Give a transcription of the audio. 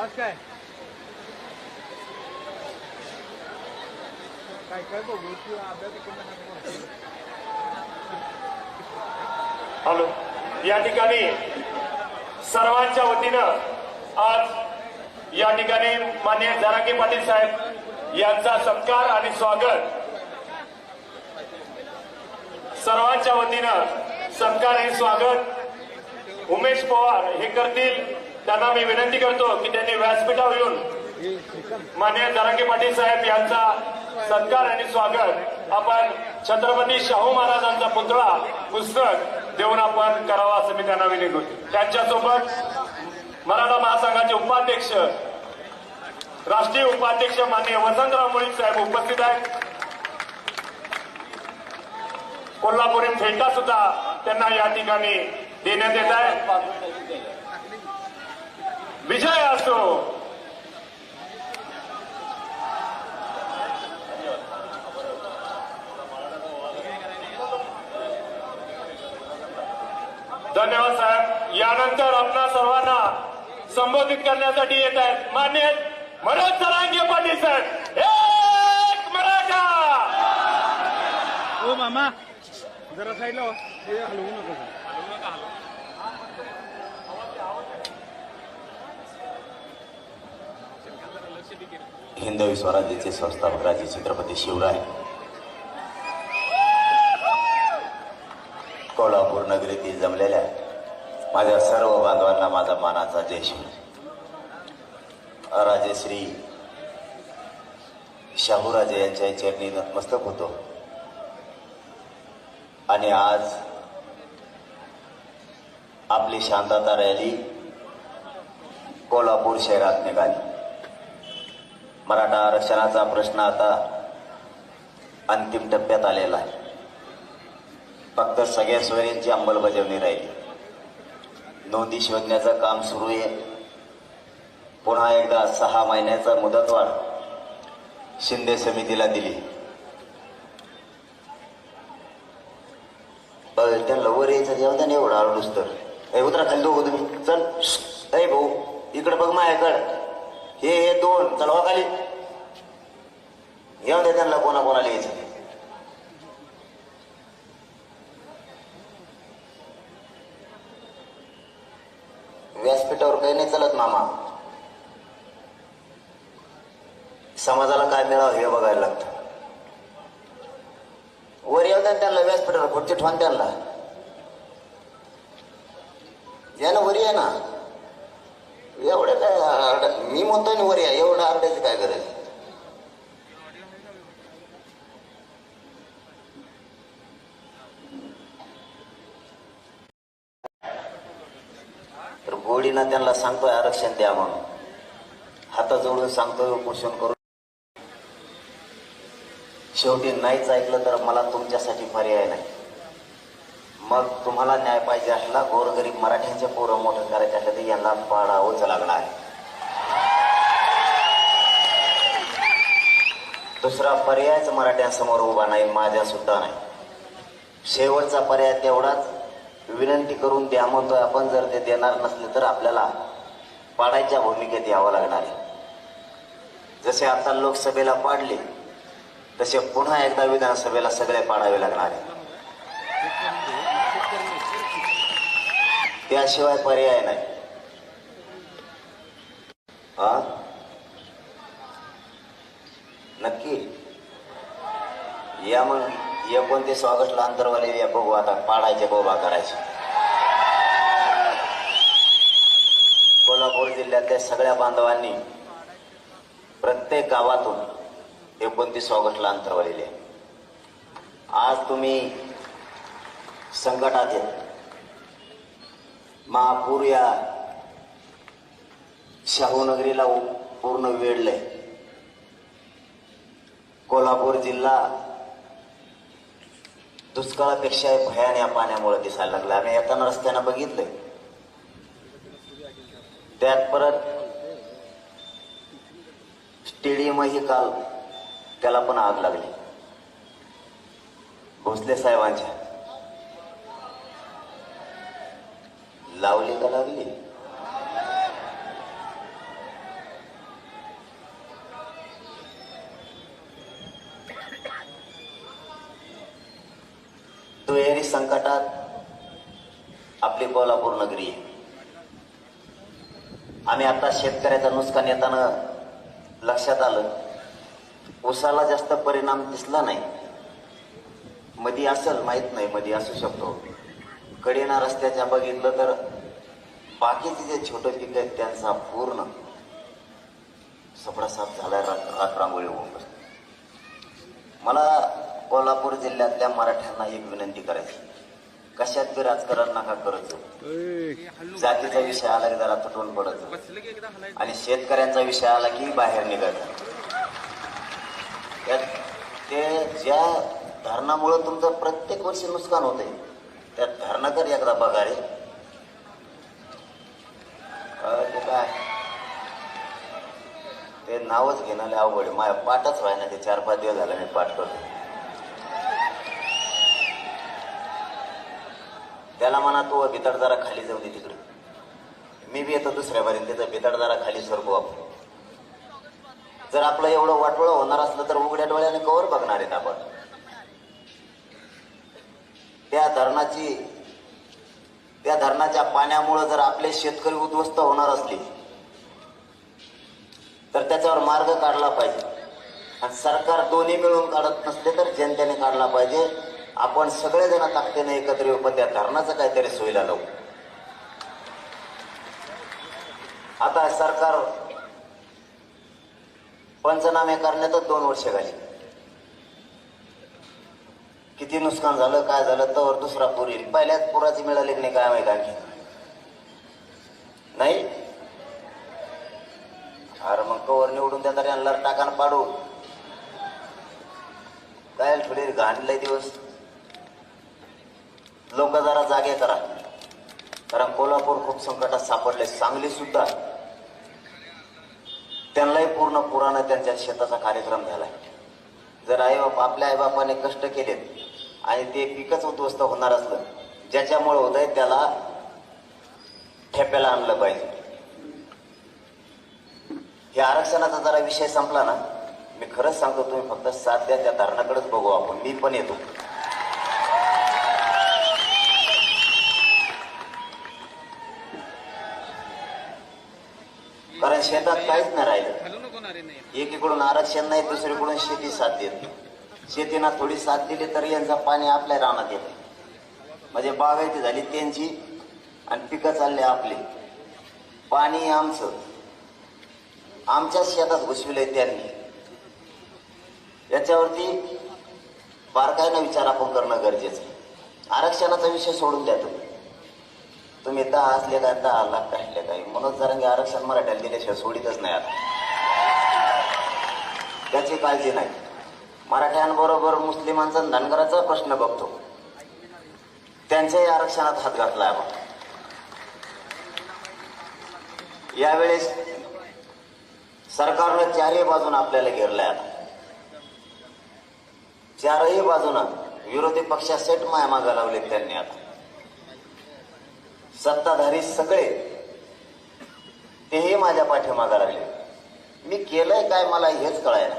बस काय काय काय बघू हॅलो. या ठिकाणी सर्वांच्या वतीनं आज या ठिकाणी मान्य जरांगे पाटील साहेब यांचा सत्कार आणि स्वागत सर्वांच्या वतीनं सत्कार आणि स्वागत. उमेश पवार हे करतील. त्यांना मी विनंती करतो की त्यांनी व्यासपीठावर येऊन मान्य जरांगे पाटील साहेब यांचा सत्कार आणि स्वागत आपण छत्रपती शाहू महाराजांचा पुतळा पुस्तक देऊन आपण करावा असं मी त्यांना विनंती करतो. त्यांच्यासोबत मराठा महासंघाचे उपाध्यक्ष राष्ट्रीय उपाध्यक्ष माननीय वसंतराव मुळीक साहेब उपस्थित आहेत. कोल्हापुरी फेटा सुद्धा त्यांना या ठिकाणी देण्यात येत आहे. विजय असो. धन्यवाद साहेब. यानंतर आपणा सर्वांना संबोधित करण्यासाठी येत आहेत मान्य मनोज सरांगे पाटील साहेब. एक मराठा. ओ मामा. जरा साईडला हो. हलवू नको हिंदवी स्वराज्याचे संस्थापक राजे छत्रपती शिवराय. कोल्हापूर नगरीतील जमलेल्या माझ्या सर्व बांधवांना माझा मानाचा जय शिव. राजेश्री शाहूराजे यांच्या चरणी नतमस्तक होतो. आणि आज आपली शांतता रॅली कोल्हापूर शहरात निघाली. मराठा आरक्षणाचा प्रश्न आता अंतिम टप्प्यात आलेला आहे. फक्त सगळ्या सोयरींची अंमलबजावणी राहिली. नोंदी शोधण्याचं काम सुरू आहे. पुन्हा एकदा सहा महिन्याचा मुदतवाढ शिंदे समितीला दिली. त्या लवर यायचं जेव्हा नाही एवढा आरडूस तर. उतरा खाली दोघं तुम्ही. चल. ए भाऊ इकडे बघ माझ्याकडं हे हे दोन चढवा खाली येऊन दे त्यांना कोणा कोणाला यायचं व्यासपीठावर काही नाही चालत मामा. समाजाला काय मिळावं हे बघायला लागतं. वर येऊ द्या त्यांना व्यासपीठावर खुर्ची ठेवून त्यांना. या ना वर या ना. एवढं काय आरडा- मी म्हणतोय ना वर या एवढं आरडायचं काय गरज? तर गोडीनं त्यांना सांगतोय आरक्षण द्या म्हणून. हाताजवळून सांगतोय उपोषण करून शेवटी नाहीच ऐकलं तर मला तुमच्यासाठी पर्याय नाही. मग तुम्हाला न्याय पाहिजे असला गोरगरीब मराठ्यांचे पोरं मोठं करायचे असलं तर यांना पाडावंच लागणार आहे. दुसरा पर्यायच मराठ्यांसमोर उभा नाही माझ्या सुद्धा नाही. शेवटचा पर्याय तेवढाच. विनंती करून द्या म्हणतोय आपण जर ते देणार नसले तर आपल्याला पाडायच्या भूमिकेत यावं लागणार आहे. जसे आता लोकसभेला पाडले तसे पुन्हा एकदा विधानसभेला सगळे पाडावे लागणार आहे. त्याशिवाय पर्याय नाही. हा? नक्की? या मग एकोणतीस ऑगस्टला अंतरवाले या बघू आता पाडायचे गोबा करायचे. कोल्हापूर जिल्ह्यातल्या सगळ्या बांधवांनी प्रत्येक गावातून एकोणतीस ऑगस्टला अंतरवालेले आज तुम्ही संकटात आहेत. महापूर या शाहूनगरीला पूर्ण वेढलंय कोल्हापूर जिल्हा दुष्काळापेक्षा भयान या पाण्यामुळे दिसायला लागला. आम्ही येताना रस्त्यानं बघितलंय. त्यात परत स्टेडियमही काल त्याला पण आग लागली. भोसले साहेबांच्या लावली का लागली? दुहेरी संकटात आपली कोल्हापूर नगरी आहे. आम्ही आता शेतकऱ्याचं नुकसान येताना लक्षात आलं उसाला जास्त परिणाम दिसला नाही. मधी असेल माहीत नाही मधी असू शकतो. कडेना रस्त्याच्या बघितलं तर बाकीचे जे छोटे पिक आहेत त्यांचा पूर्ण सफडासाफ झालाय राख होऊन मला कोल्हापूर जिल्ह्यातल्या मराठ्यांना एक विनंती करायची. कशात बी राजकारण नका करत जातीचा विषय आला की जरा तुटून पडत आणि शेतकऱ्यांचा विषय आला की बाहेर निघायचा ते ज्या धरणामुळे तुमचं प्रत्येक वर्षी नुकसान होतंय त्यात धरणाकर एकदा बघा रे ते काय? ते नावच घेणारे अवघड आहे. माझ्या पाठच व्हायना ते चार पाच दिवस झाले मी पाठ करतो. त्याला म्हणा तू भितड जरा खाली जाऊ दे तिकडे. मी बी येतो दुसऱ्या बारीन त्याचा भितड जरा खाली सरकू आपण. जर आपलं एवढं वाटवळं होणार असलं तर उघड्या डोळ्याने कवर बघणार आहेत आपण. त्या धरणाची त्या धरणाच्या पाण्यामुळे जर आपले शेतकरी उद्ध्वस्त होणार असले तर त्याच्यावर मार्ग काढला पाहिजे. आणि सरकार दोन्ही मिळून काढत नसले तर जनतेने काढला पाहिजे. आपण सगळेजण ताकदीने एकत्र येऊ पण त्या धरणाचं काहीतरी सोयीला लावू. आता सरकार पंचनामे करण्यातच दोन वर्ष घाली. किती नुकसान झालं काय झालं तर दुसरा पूर येईल. पहिल्याच पुराची मिळाली की नाही काय माहिती आणखी? नाही? अरे मग कवर निवडून त्या यांना टाकान पाडू काय थोडी घाण लय दिवस. लोक जरा जागे करा. कारण कोल्हापूर खूप संकटात सापडले सांगली सुद्धा. त्यांनाही पूर्ण पुरानं त्यांच्या शेताचा कार्यक्रम झालाय. जर आई बाप आपल्या आईबापाने कष्ट केलेत आणि ते पिकच उद्ध्वस्त होणार असलं ज्याच्यामुळे होत आहे त्याला ठेप्याला आणलं पाहिजे. हे आरक्षणाचा जरा विषय संपला ना मी खरंच सांगतो तुम्ही फक्त साथ द्या त्या धरणाकडेच बघू आपण. मी पण येतो. कारण शेतात काहीच नाही राहिलं. एकीकडून आरक्षण नाही दुसरीकडून शेती साथ देत. शेतीना थोडी साथ दिली तर यांचं पाणी आपल्या रानात येते. म्हणजे बागायती झाली त्यांची आणि पिकं चालले आपली. पाणी आमचं. आमच्याच शेतात घुसविलंय त्यांनी. याच्यावरती बारकाईनं विचार आपण करणं गरजेचं आरक्षणाचा विषय सोडून द्या तुम्ही. तुम्ही दहा असले काय दहा लाख काढले काय म्हणून जरा आरक्षण मराठ्याला दिल्याशिवाय सोडितच नाही आता. त्याची काळजी नाही. मराठ्यांबरोबर मुस्लिमांचा धनगराचा प्रश्न बघतो. त्यांच्याही आरक्षणात हात घातलाय आपण यावेळेस सरकारनं चारही बाजून आपल्याला घेरलंय आता. चारही बाजूनं विरोधी पक्षा सेट माया मागा लावलेत त्यांनी आता. सत्ताधारी सगळे तेही माझ्या पाठीमागा लागले. मी केलंय काय मला हेच कळायला.